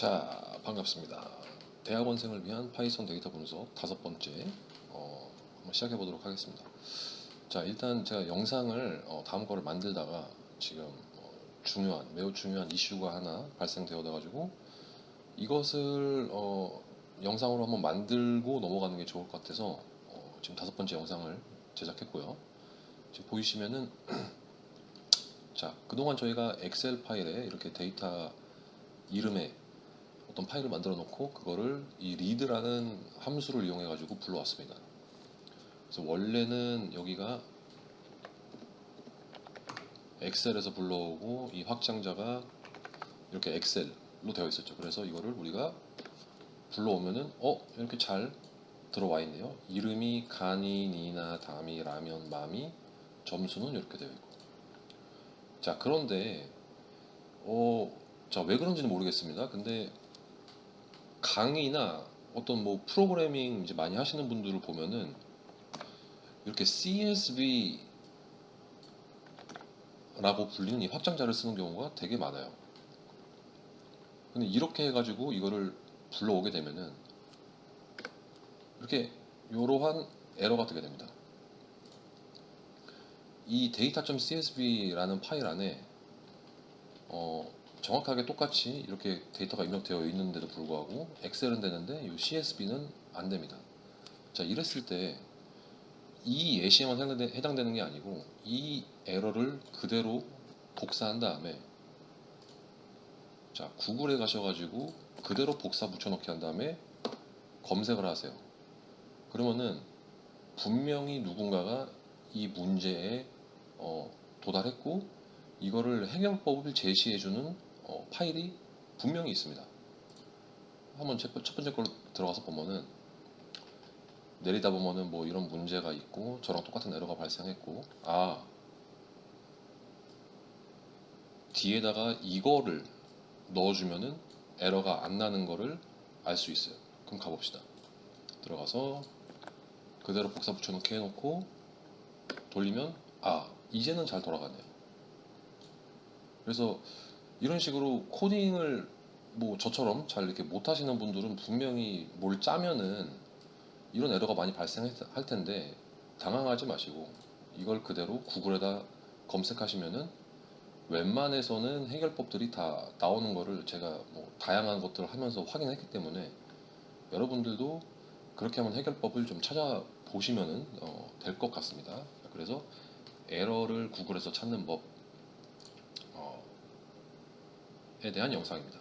자, 반갑습니다. 대학원생을 위한 파이썬 데이터 분석 다섯 번째 어, 한번 시작해 보도록 하겠습니다. 자, 일단 제가 영상을 어, 다음 거를 만들다가 지금 어, 중요한 매우 중요한 이슈가 하나 발생되어 가지고 이것을 어, 영상으로 한번 만들고 넘어가는 게 좋을 것 같아서 어, 지금 다섯 번째 영상을 제작했고요. 지금 보이시면은 자, 그동안 저희가 엑셀 파일에 이렇게 데이터 이름에 어떤 파일을 만들어 놓고 그거를 이 read라는 함수를 이용해 가지고 불러왔습니다. 그래서 원래는 여기가 엑셀에서 불러오고 이 확장자가 이렇게 엑셀로 되어 있었죠. 그래서 이거를 우리가 불러오면은 어 이렇게 잘 들어와 있네요. 이름이 가니, 니나, 다미, 라면, 마미, 점수는 이렇게 되어 있고. 자 그런데 어, 자 왜 그런지는 모르겠습니다. 근데 강의나 어떤 뭐 프로그래밍 이제 많이 하시는 분들을 보면은 이렇게 CSV라고 불리는 이 확장자를 쓰는 경우가 되게 많아요. 근데 이렇게 해가지고 이거를 불러오게 되면은 이렇게 이러한 에러가 뜨게 됩니다. 이 data.csv라는 파일 안에 어, 정확하게 똑같이 이렇게 데이터가 입력되어 있는데도 불구하고 엑셀은 되는데 이 CSV는 안 됩니다. 자 이랬을 때 이 예시에만 해당되- 해당되는 게 아니고 이 에러를 그대로 복사한 다음에 자 구글에 가셔가지고 그대로 복사 붙여넣기 한 다음에 검색을 하세요. 그러면은 분명히 누군가가 이 문제에 어, 도달했고 이거를 해결법을 제시해주는 어, 파일이 분명히 있습니다. 한번 첫, 첫 번째 걸로 들어가서 보면은 내리다 보면은 뭐 이런 문제가 있고 저랑 똑같은 에러가 발생했고 아 뒤에다가 이거를 넣어주면은 에러가 안 나는 거를 알 수 있어요. 그럼 가봅시다. 들어가서 그대로 복사 붙여넣기 해놓고 돌리면 아 이제는 잘 돌아가네요. 그래서 이런 식으로 코딩을 뭐 저처럼 잘 이렇게 못 하시는 분들은 분명히 뭘 짜면은 이런 에러가 많이 발생할 텐데 당황하지 마시고 이걸 그대로 구글에다 검색하시면은 웬만해서는 해결법들이 다 나오는 거를 제가 뭐 다양한 것들을 하면서 확인했기 때문에 여러분들도 그렇게 하면 해결법을 좀 찾아보시면은 어, 될 것 같습니다. 그래서 에러를 구글에서 찾는 법에 대한 영상입니다.